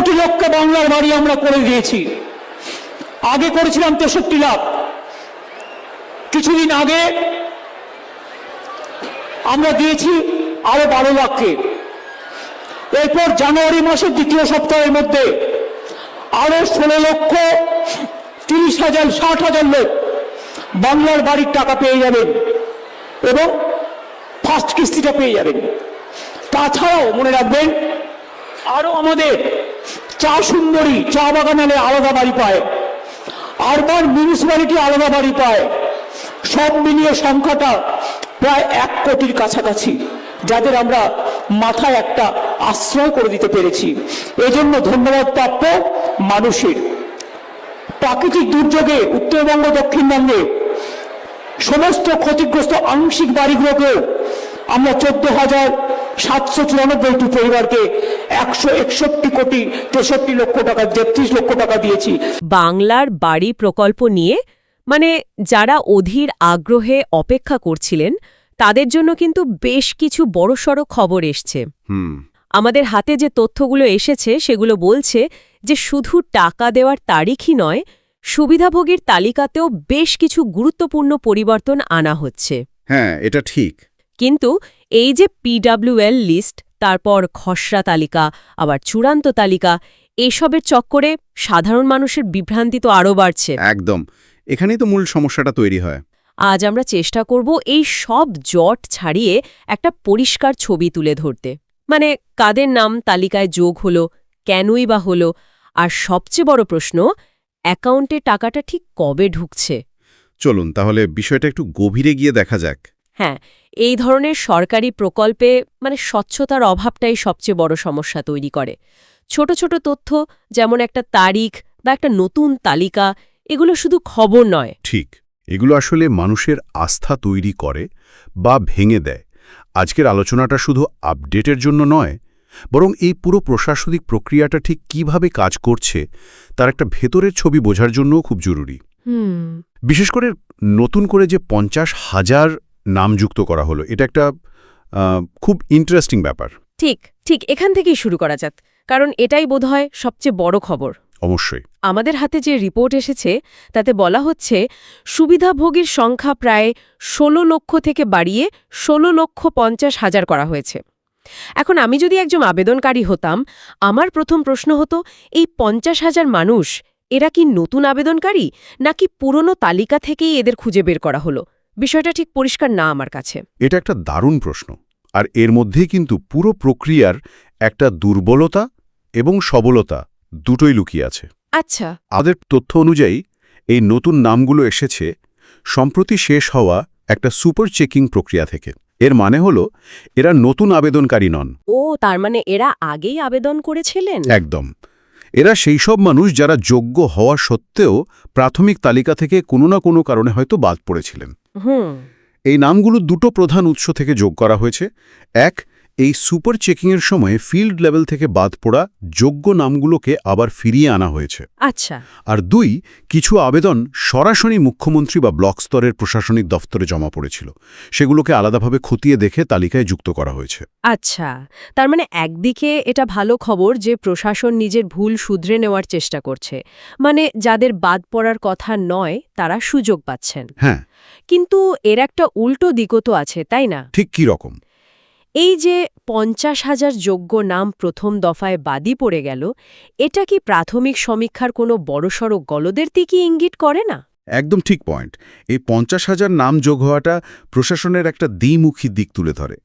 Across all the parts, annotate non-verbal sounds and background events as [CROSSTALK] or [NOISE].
কোটি লোককে বাংলার বাড়ি আমরা করে দিয়েছি। আগে করেছিলাম তেষট্টি লাখ। কিছুদিন আগে আমরা দিয়েছি আরও বারো লাখকে। এরপর জানুয়ারি মাসের দ্বিতীয় সপ্তাহের মধ্যে আরও ষোলো লক্ষ তিরিশ হাজার, ষাট হাজার লোক বাংলার বাড়ির টাকা পেয়ে যাবেন এবং ফার্স্ট কিস্তিটা পেয়ে যাবেন। তাছাড়াও মনে রাখবেন, আরও আমাদের চা সুন্দরী, চা বাগান বাগানালে আলাদা বাড়ি পায়। আরবান মিউনিসিপ্যালিটি আলাদা বাড়ি পায়। সব মিলিয়ে সংখ্যাটা প্রায় এক কোটির কাছাকাছি, যাদের আমরা মাথায় একটা আশ্রয় করে দিতে পেরেছি। এজন্য ধন্যবাদ প্রাপ্য মানুষের। প্রাকৃতিক দুর্যোগে উত্তরবঙ্গ, দক্ষিণবঙ্গে সমস্ত ক্ষতিগ্রস্ত আংশিক বাড়িগুলোকেও আমরা চোদ্দ হাজার সাতশো চুরানব্বইটি পরিবারকে একশো একষট্টি কোটি তেষট্টি লক্ষ টাকা তেত্রিশ লক্ষ টাকা দিয়েছি। বাংলার বাড়ি প্রকল্প নিয়ে মানে যারা অধীর আগ্রহে অপেক্ষা করছিলেন তাদের জন্য কিন্তু বেশ কিছু বড়সড় খবর এসছে। হুম। আমাদের হাতে যে তথ্যগুলো এসেছে সেগুলো বলছে যে শুধু টাকা দেওয়ার তারিখই নয় সুবিধাভোগীর তালিকাতেও বেশ কিছু গুরুত্বপূর্ণ পরিবর্তন আনা হচ্ছে। হ্যাঁ এটা ঠিক। কিন্তু এই যে পিডাব্লিউএল লিস্ট তারপর খসড়া তালিকা আবার চূড়ান্ত তালিকা এসবের চক্করে সাধারণ মানুষের বিভ্রান্তি তো আরও বাড়ছে। একদম। এখানেই তো মূল সমস্যাটা তৈরি হয়। আজ আমরা চেষ্টা করব এই সব জট ছাড়িয়ে একটা পরিষ্কার ছবি তুলে ধরতে। মানে কাদের নাম তালিকায় যোগ হলো কেনই বা হলো আর সবচেয়ে বড় প্রশ্ন অ্যাকাউন্টে টাকাটা ঠিক কবে ঢুকছে? চলুন তাহলে বিষয়টা একটু গভীরে গিয়ে দেখা যাক। হ্যাঁ এই ধরনের সরকারি প্রকল্পে মানে স্বচ্ছতার অভাবটাই সবচেয়ে বড় সমস্যা তৈরি করে। ছোট ছোট তথ্য যেমন একটা তারিখ বা একটা নতুন তালিকা এগুলো শুধু খবর নয়। ঠিক এগুলো আসলে মানুষের আস্থা তৈরি করে বা ভেঙে দেয়। আজকের আলোচনাটা শুধু আপডেটের জন্য নয় বরং এই পুরো প্রশাসনিক প্রক্রিয়াটা ঠিক কীভাবে কাজ করছে তার একটা ভেতরের ছবি বোঝার জন্যও খুব জরুরি। বিশেষ করে নতুন করে যে পঞ্চাশ হাজার নাম যুক্ত করা হলো। এটা একটা খুব ইন্টারেস্টিং ব্যাপার। ঠিক ঠিক এখান থেকেই শুরু করা যাক। কারণ এটাই বোধহয় সবচেয়ে বড় খবর। অবশ্যই। আমাদের হাতে যে রিপোর্ট এসেছে তাতে বলা হচ্ছে সুবিধাভোগীর সংখ্যা প্রায় ১৬ লক্ষ থেকে বাড়িয়ে ১৬ লক্ষ পঞ্চাশ হাজার করা হয়েছে। এখন আমি যদি একজন আবেদনকারী হতাম আমার প্রথম প্রশ্ন হতো এই পঞ্চাশ হাজার মানুষ এরা কি নতুন আবেদনকারী? নাকি পুরনো তালিকা থেকেই এদের খুঁজে বের করা হলো? বিষয়টা ঠিক পরিষ্কার না আমার কাছে। এটা একটা দারুণ প্রশ্ন আর এর মধ্যেই কিন্তু পুরো প্রক্রিয়ার একটা দুর্বলতা এবং সবলতা দুটোই লুকিয়ে আছে। আচ্ছা। আমাদের তথ্য অনুযায়ী এই নতুন নামগুলো এসেছে সম্প্রতি শেষ হওয়া একটা সুপার চেকিং প্রক্রিয়া থেকে। এর মানে হল এরা নতুন আবেদনকারী নন। ও তার মানে এরা আগেই আবেদন করেছিলেন? একদম। এরা সেই সব মানুষ যারা যোগ্য হওয়া সত্ত্বেও প্রাথমিক তালিকা থেকে কোনো না কোনো কারণে হয়তো বাদ পড়েছিলেন। এই নামগুলো দুটো প্রধান উৎস থেকে যোগ করা হয়েছে। এক এই সুপার চেকিংয়ের সময় ফিল্ড লেভেল থেকে বাদ পড়া যোগ্য নামগুলোকে আবার ফিরিয়ে আনা হয়েছে। আচ্ছা। আর দুই কিছু আবেদন সরাসরি মুখ্যমন্ত্রী বা ব্লক স্তরের প্রশাসনিক দফতরে জমা পড়েছিল। সেগুলোকে আলাদাভাবে খতিয়ে দেখে তালিকায় যুক্ত করা হয়েছে। আচ্ছা। তার মানে একদিকে এটা ভালো খবর যে প্রশাসন নিজের ভুল শুধরে নেওয়ার চেষ্টা করছে। মানে যাদের বাদ পড়ার কথা নয় তারা সুযোগ পাচ্ছেন। হ্যাঁ। কিন্তু এর একটা উল্টো দিকও তো আছে তাই না? ঠিক কী রকম? এই যে পঞ্চাশ হাজার যোগ্য নাম প্রথম দফায় বাদই পড়ে গেল এটা কি প্রাথমিক সমীক্ষার কোনো বড়সড় গলদের দিকে ইঙ্গিত করে না? একদম ঠিক পয়েন্ট। এই পঞ্চাশ হাজার নাম যোগ হওয়াটা প্রশাসনের একটা দ্বিমুখী দিক তুলে ধরে।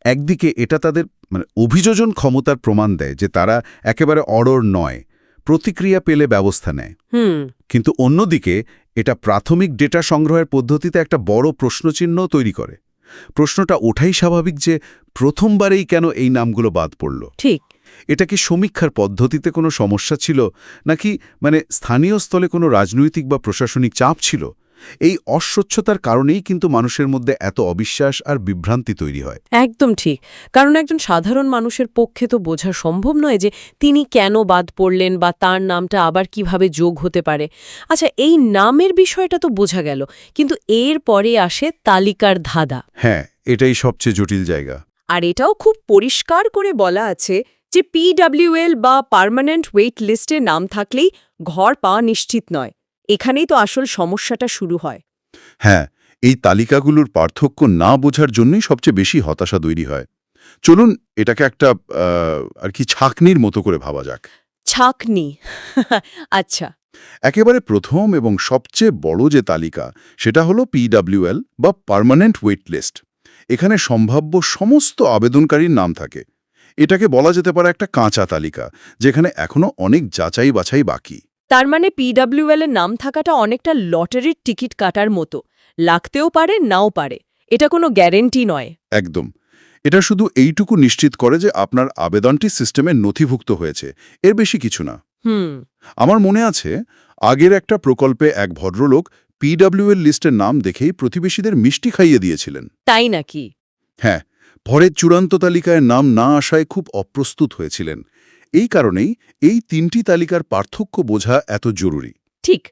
একদিকে এটা তাদের মানে অভিযোজন ক্ষমতার প্রমাণ দেয় যে তারা একেবারে অড়র নয় প্রতিক্রিয়া পেলে ব্যবস্থা নেয়। হুম। কিন্তু অন্যদিকে এটা প্রাথমিক ডেটা সংগ্রহের পদ্ধতিতে একটা বড় প্রশ্নচিহ্ন তৈরি করে। প্রশ্নটা ওঠাই স্বাভাবিক যে প্রথমবারেই কেন এই নামগুলো বাদ পড়ল। ঠিক। এটা কি সমীক্ষার পদ্ধতিতে কোনো সমস্যা ছিল? নাকি মানে স্থানীয় স্থলে কোনো রাজনৈতিক বা প্রশাসনিক চাপ ছিল? এই অস্বচ্ছতার কারণেই কিন্তু মানুষের মধ্যে এত অবিশ্বাস আর বিভ্রান্তি তৈরি হয়। একদম ঠিক। কারণ একজন সাধারণ মানুষের পক্ষে তো বোঝা সম্ভব নয় যে তিনি কেন বাদ পড়লেন বা তার নামটা আবার কীভাবে যোগ হতে পারে। আচ্ছা এই নামের বিষয়টা তো বোঝা গেল কিন্তু এর পরে আসে তালিকার ধাঁধা। হ্যাঁ এটাই সবচেয়ে জটিল জায়গা। আর এটাও খুব পরিষ্কার করে বলা আছে যে পিডব্লিউএল বা পার্মানেন্ট ওয়েট লিস্টে নাম থাকলেই ঘর পাওয়া নিশ্চিত নয়। এখানেই তো আসল সমস্যাটা শুরু হয়। হ্যাঁ এই তালিকাগুলোর পার্থক্য না বোঝার জন্যই সবচেয়ে বেশি হতাশা তৈরি হয়। চলুন এটাকে একটা আর কি ছাকনির মতো করে ভাবা যাক। ছাকনি? [LAUGHS] আচ্ছা। একেবারে প্রথম এবং সবচেয়ে বড় যে তালিকা সেটা হলো পিডব্লিউএল বা পার্মানেন্ট ওয়েট লিস্ট। এখানে সম্ভাব্য সমস্ত আবেদনকারীর নাম থাকে। এটাকে বলা যেতে পারে একটা কাঁচা তালিকা যেখানে এখনও অনেক যাচাই বাছাই বাকি। তার মানে পিডব্লিউএল এর নাম থাকাটা অনেকটা লটারির টিকিট কাটার মতো। লাগতেও পারে নাও পারে। এটা কোনো গ্যারেন্টি নয়। একদম। এটা শুধু এইটুকু নিশ্চিত করে যে আপনার আবেদনটি সিস্টেমে নথিভুক্ত হয়েছে। এর বেশি কিছু না। হুম। আমার মনে আছে আগের একটা প্রকল্পে এক ভদ্রলোক পিডব্লিউএল লিস্টের নাম দেখেই প্রতিবেশীদের মিষ্টি খাইয়ে দিয়েছিলেন। তাই নাকি? হ্যাঁ পরে চূড়ান্ত তালিকায় নাম না আসায় খুব অপ্রস্তুত হয়েছিলেন। এই কারণেই এই তিনটি তালিকার পার্থক্য বোঝা এত জরুরি। ঠিক।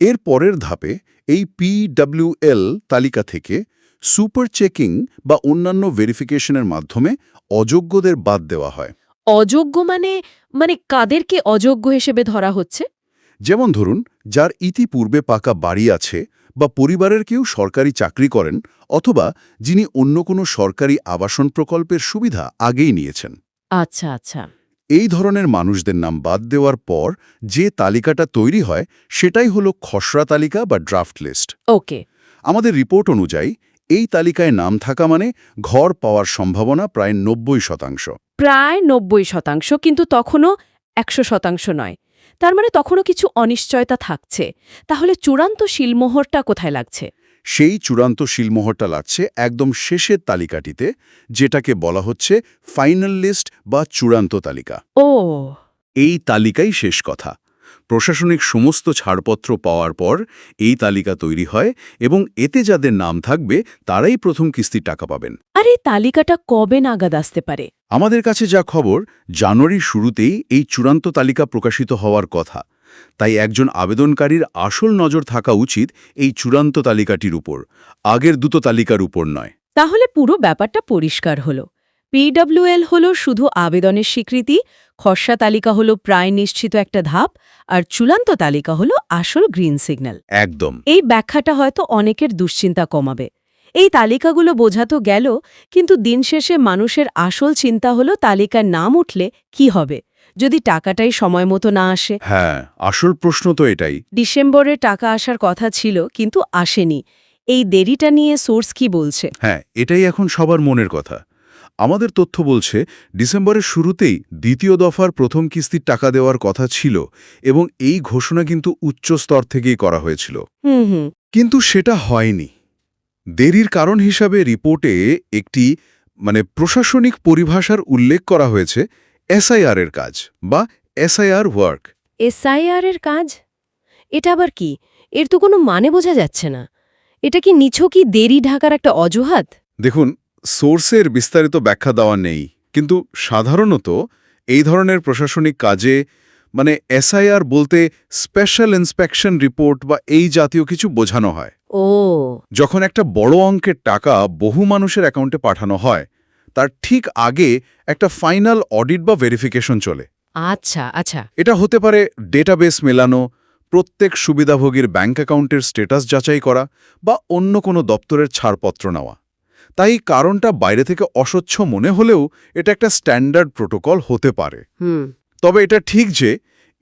এর পরের ধাপে এই পিডব্লিউএল তালিকা থেকে সুপার চেকিং বা অন্যান্য ভেরিফিকেশনের মাধ্যমে অযোগ্যদের বাদ দেওয়া হয়। অযোগ্য মানে মানে কাদেরকে অযোগ্য হিসেবে ধরা হচ্ছে? যেমন ধরুন যার ইতিপূর্বে পাকা বাড়ি আছে বা পরিবারের কেউ সরকারি চাকরি করেন অথবা যিনি অন্য কোনো সরকারি আবাসন প্রকল্পের সুবিধা আগেই নিয়েছেন। আচ্ছা আচ্ছা। এই ধরনের মানুষদের নাম বাদ দেওয়ার পর যে তালিকাটা তৈরি হয় সেটাই হলো খসড়া তালিকা বা ড্রাফট লিস্ট। ওকে। আমাদের রিপোর্ট অনুযায়ী এই তালিকায় নাম থাকা মানে ঘর পাওয়ার সম্ভাবনা প্রায় নব্বই শতাংশ। প্রায় নব্বই শতাংশ কিন্তু তখনও একশো শতাংশ নয়। তার মানে তখনও কিছু অনিশ্চয়তা থাকছে। তাহলে চূড়ান্ত শিলমোহরটা কোথায় লাগছে? সেই চূড়ান্ত শিলমোহরটা লাগছে একদম শেষের তালিকাটিতে যেটাকে বলা হচ্ছে ফাইনাল লিস্ট বা চূড়ান্ত তালিকা। ও। এই তালিকাই শেষ কথা। প্রশাসনিক সমস্ত ছাড়পত্র পাওয়ার পর এই তালিকা তৈরি হয় এবং এতে যাদের নাম থাকবে তারাই প্রথম কিস্তির টাকা পাবেন। আর এই তালিকাটা কবে নাগাদ আসতে পারে? আমাদের কাছে যা খবর জানুয়ারির শুরুতেই এই চূড়ান্ত তালিকা প্রকাশিত হওয়ার কথা। তাই একজন আবেদনকারীর আসল নজর থাকা উচিত এই চূড়ান্ত তালিকাটির উপর। আগের দুটো তালিকার উপর নয়। তাহলে পুরো ব্যাপারটা পরিষ্কার হলো। পিডব্লিউএল হল শুধু আবেদনের স্বীকৃতি খসড়া তালিকা হল প্রায় নিশ্চিত একটা ধাপ আর চূড়ান্ত তালিকা হল আসল গ্রিন সিগন্যাল। একদম। এই ব্যাখ্যাটা হয়তো অনেকের দুশ্চিন্তা কমাবে। এই তালিকাগুলো বোঝাতো গেল কিন্তু দিন শেষে মানুষের আসল চিন্তা হলো তালিকার নাম উঠলে কি হবে? যদি টাকাটাই সময় মতো না আসে। হ্যাঁ আসল প্রশ্ন তো এটাই। ডিসেম্বরে টাকা আসার কথা ছিল কিন্তু আসেনি। এই দেরিটা নিয়ে সোর্স কি বলছে? হ্যাঁ এটাই এখন সবার মনের কথা। আমাদের তথ্য বলছে ডিসেম্বরের শুরুতেই দ্বিতীয় দফার প্রথম কিস্তির টাকা দেওয়ার কথা ছিল এবং এই ঘোষণা কিন্তু উচ্চ স্তর থেকেই করা হয়েছিল। হুম হুম। কিন্তু সেটা হয়নি। দেরির কারণ হিসাবে রিপোর্টে একটি মানে প্রশাসনিক পরিভাষার উল্লেখ করা হয়েছে এসআইআর এর কাজ বা এসআইআর ওয়ার্ক। এসআইআর এর কাজ? এটা আবার কি? এর তো কোনো মানে বোঝা যাচ্ছে না। এটা কি নিছকই দেরি ঢাকার একটা অজুহাত? দেখুন সোর্সের বিস্তারিত ব্যাখ্যা দেওয়া নেই কিন্তু সাধারণত এই ধরনের প্রশাসনিক কাজে মানে এসআইআর বলতে স্পেশাল ইন্সপেকশন রিপোর্ট বা এই জাতীয় কিছু বোঝানো হয়। ও। যখন একটা বড় অঙ্কের টাকা বহু মানুষের অ্যাকাউন্টে পাঠানো হয় তার ঠিক আগে একটা ফাইনাল অডিট বা ভেরিফিকেশন চলে। আচ্ছা আচ্ছা। এটা হতে পারে ডেটাবেস মেলানো প্রত্যেক সুবিধাভোগীর ব্যাঙ্ক অ্যাকাউন্টের স্ট্যাটাস যাচাই করা বা অন্য কোনো দপ্তরের ছাড়পত্র নেওয়া। তাই কারণটা বাইরে থেকে অস্বচ্ছ মনে হলেও এটা একটা স্ট্যান্ডার্ড প্রোটোকল হতে পারে। তবে এটা ঠিক যে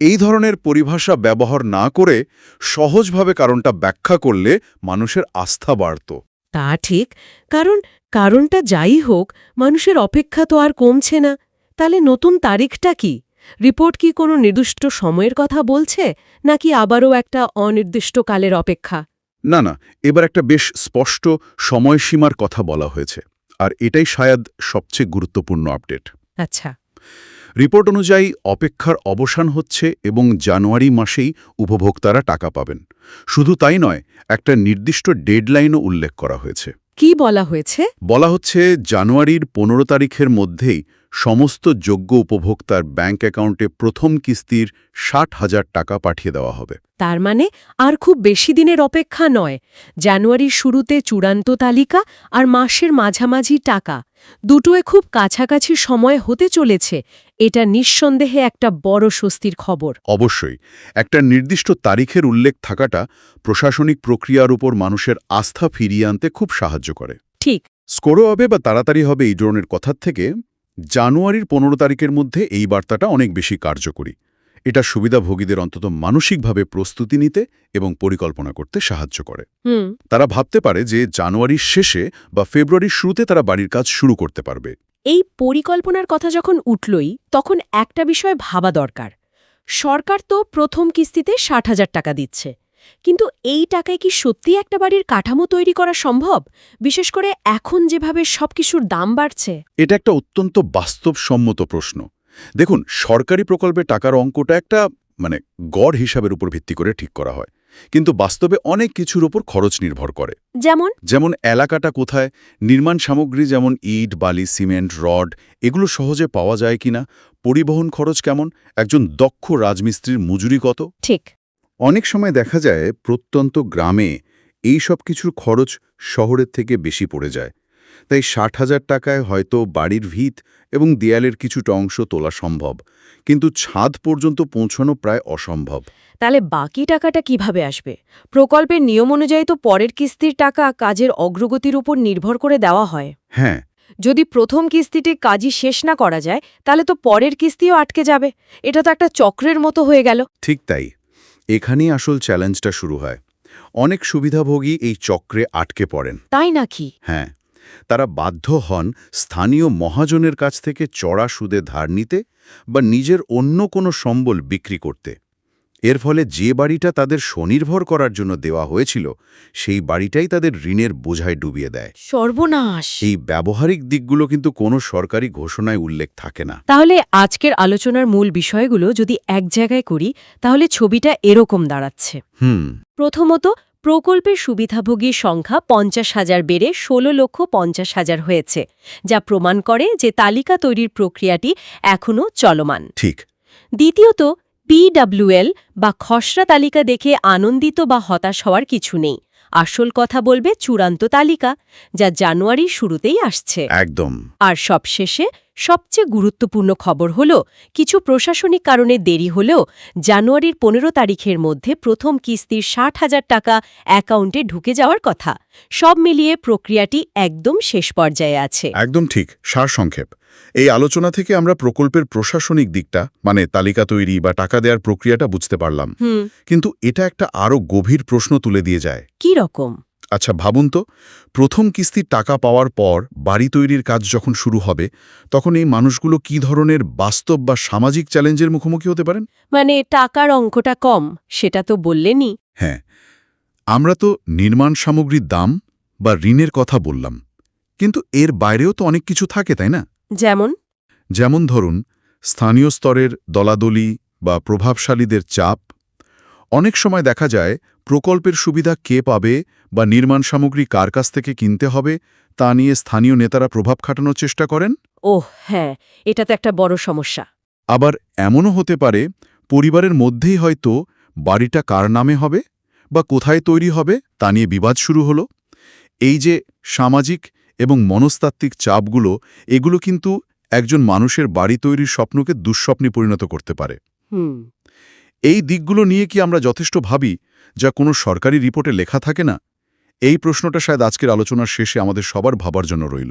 এই ধরনের পরিভাষা ব্যবহার না করে সহজভাবে কারণটা ব্যাখ্যা করলে মানুষের আস্থা বাড়ত। তা ঠিক কারণ কারণটা যাই হোক মানুষের অপেক্ষা তো আর কমছে না। তাহলে নতুন তারিখটা কি? রিপোর্ট কি কোনো নির্দিষ্ট সময়ের কথা বলছে নাকি আবারও একটা অনির্দিষ্টকালের অপেক্ষা? না না এবার একটা বেশ স্পষ্ট সময়সীমার কথা বলা হয়েছে আর এটাই শায়দ সবচেয়ে গুরুত্বপূর্ণ আপডেট। আচ্ছা। রিপোর্ট অনুযায়ী অপেক্ষার অবসান হচ্ছে এবং জানুয়ারি মাসেই উপভোক্তারা টাকা পাবেন। শুধু তাই নয় একটা নির্দিষ্ট ডেডলাইনও উল্লেখ করা হয়েছে। কি বলা হয়েছে? বলা হচ্ছে জানুয়ারির পনেরো তারিখের মধ্যেই সমস্ত যোগ্য উপভোক্তার ব্যাঙ্ক অ্যাকাউন্টে প্রথম কিস্তির ষাট হাজার টাকা পাঠিয়ে দেওয়া হবে। তার মানে আর খুব বেশি দিনের অপেক্ষা নয়। জানুয়ারির শুরুতে চূড়ান্ত তালিকা আর মাসের মাঝামাঝি টাকা। দুটোয় খুব কাছাকাছি সময় হতে চলেছে এটা নিঃসন্দেহে একটা বড় স্বস্তির খবর। অবশ্যই একটা নির্দিষ্ট তারিখের উল্লেখ থাকাটা প্রশাসনিক প্রক্রিয়ার উপর মানুষের আস্থা ফিরিয়ে আনতে খুব সাহায্য করে। ঠিক। স্কোরও হবে বা তাড়াতাড়ি হবে এই ধরনের কথার থেকে জানুয়ারির পনেরো তারিখের মধ্যে এই বার্তাটা অনেক বেশি কার্যকরী। এটা সুবিধাভোগীদের অন্তত মানসিকভাবে প্রস্তুতি নিতে এবং পরিকল্পনা করতে সাহায্য করে। তারা ভাবতে পারে যে জানুয়ারির শেষে বা ফেব্রুয়ারির শুরুতে তারা বাড়ির কাজ শুরু করতে পারবে। এই পরিকল্পনার কথা যখন উঠলই তখন একটা বিষয় ভাবা দরকার। সরকার তো প্রথম কিস্তিতে ষাট হাজার টাকা দিচ্ছে। কিন্তু এই টাকায় কি সত্যি একটা বাড়ির কাঠামো তৈরি করা সম্ভব? বিশেষ করে এখন যেভাবে সবকিছুর দাম বাড়ছে। এটা একটা অত্যন্ত বাস্তবসম্মত প্রশ্ন। দেখুন সরকারি প্রকল্পে টাকার অঙ্কটা একটা মানে গড় হিসাবের উপর ভিত্তি করে ঠিক করা হয়। কিন্তু বাস্তবে অনেক কিছুর উপর খরচ নির্ভর করে। যেমন? যেমন এলাকাটা কোথায় নির্মাণ সামগ্রী যেমন ইট বালি সিমেন্ট রড এগুলো সহজে পাওয়া যায় কিনা পরিবহন খরচ কেমন একজন দক্ষ রাজমিস্ত্রির মজুরি কত? ঠিক। অনেক সময় দেখা যায় প্রত্যন্ত গ্রামে এই সব কিছুর খরচ শহরের থেকে বেশি পড়ে যায়। তাই ষাট হাজার টাকায় হয়তো বাড়ির ভিত এবং দেয়ালের কিছুটা অংশ তোলা সম্ভব কিন্তু ছাদ পর্যন্ত পৌঁছানো প্রায় অসম্ভব। তাহলে বাকি টাকাটা কীভাবে আসবে? প্রকল্পের নিয়ম অনুযায়ী তো পরের কিস্তির টাকা কাজের অগ্রগতির উপর নির্ভর করে দেওয়া হয়। হ্যাঁ। যদি প্রথম কিস্তিটি কাজই শেষ না করা যায় তাহলে তো পরের কিস্তিও আটকে যাবে। এটা তো একটা চক্রের মতো হয়ে গেল। ঠিক তাই। এখানেই আসল চ্যালেঞ্জটা শুরু হয়। অনেক সুবিধাভোগী এই চক্রে আটকে পড়েন। তাই নাকি? হ্যাঁ। তারা বাধ্য হন স্থানীয় মহাজনের কাছ থেকে চড়া সুদে ধার নিতে বা নিজের অন্য কোনো সম্বল বিক্রি করতে। এর ফলে যে বাড়িটা তাদের স্বনির্ভর করার জন্য দেওয়া হয়েছিল সেই বাড়িটাই তাদের ঋণের বোঝায় ডুবিয়ে দেয়। সর্বনাশ! এই ব্যবহারিক দিকগুলো কিন্তু কোনো সরকারি ঘোষণায় উল্লেখ থাকে না। তাহলে আজকের আলোচনার মূল বিষয়গুলো যদি এক জায়গায় করি তাহলে ছবিটা এরকম দাঁড়াচ্ছে। হুম। প্রথমত প্রকল্পের সুবিধাভোগীর সংখ্যা পঞ্চাশ হাজার বেড়ে ষোলো লক্ষ পঞ্চাশ হাজার হয়েছে যা প্রমাণ করে যে তালিকা তৈরির প্রক্রিয়াটি এখনও চলমান। ঠিক। দ্বিতীয়ত পিডব্লিউএল বা খসড়া তালিকা দেখে আনন্দিত বা হতাশ হওয়ার কিছু নেই। আসল কথা বলবে চূড়ান্ত তালিকা যা জানুয়ারির শুরুতেই আসছে। একদম। আর সবশেষে সবচেয়ে গুরুত্বপূর্ণ খবর হল কিছু প্রশাসনিক কারণে দেরি হলেও জানুয়ারির পনেরো তারিখের মধ্যে প্রথম কিস্তির ষাট হাজার টাকা অ্যাকাউন্টে ঢুকে যাওয়ার কথা। সব মিলিয়ে প্রক্রিয়াটি একদম শেষ পর্যায়ে আছে। একদম ঠিক সারসংক্ষেপ। এই আলোচনা থেকে আমরা প্রকল্পের প্রশাসনিক দিকটা মানে তালিকা তৈরি বা টাকা দেওয়ার প্রক্রিয়াটা বুঝতে পারলাম। কিন্তু এটা একটা আরও গভীর প্রশ্ন তুলে দিয়ে যায়। কি রকম? আচ্ছা ভাবুন তো প্রথম কিস্তির টাকা পাওয়ার পর বাড়ি তৈরির কাজ যখন শুরু হবে তখন এই মানুষগুলো কি ধরনের বাস্তব বা সামাজিক চ্যালেঞ্জের মুখোমুখি হতে পারেন? মানে টাকার অঙ্কটা কম সেটা তো বললেনই। হ্যাঁ আমরা তো নির্মাণ সামগ্রীর দাম বা ঋণের কথা বললাম কিন্তু এর বাইরেও তো অনেক কিছু থাকে তাই না? যেমন? যেমন ধরুন স্থানীয় স্তরের দলাদলি বা প্রভাবশালীদের চাপ। অনেক সময় দেখা যায় প্রকল্পের সুবিধা কে পাবে বা নির্মাণ সামগ্রী কার কাছ থেকে কিনতে হবে তা নিয়ে স্থানীয় নেতারা প্রভাব খাটানোর চেষ্টা করেন? ওহ হ্যাঁ এটা তো একটা বড় সমস্যা। আবার এমনও হতে পারে পরিবারের মধ্যেই হয়তো বাড়িটা কার নামে হবে বা কোথায় তৈরি হবে তা নিয়ে বিবাদ শুরু হলো। এই যে সামাজিক এবং মনস্তাত্ত্বিক চাপগুলো এগুলো কিন্তু একজন মানুষের বাড়ি তৈরির স্বপ্নকে দুঃস্বপ্নে পরিণত করতে পারে। হুম। এই দিকগুলো নিয়ে কি আমরা যথেষ্ট ভাবি, যা কোনো সরকারি রিপোর্টে লেখা থাকে না? এই প্রশ্নটা শায়দ আজকের আলোচনার শেষে আমাদের সবার ভাবার জন্য রইল।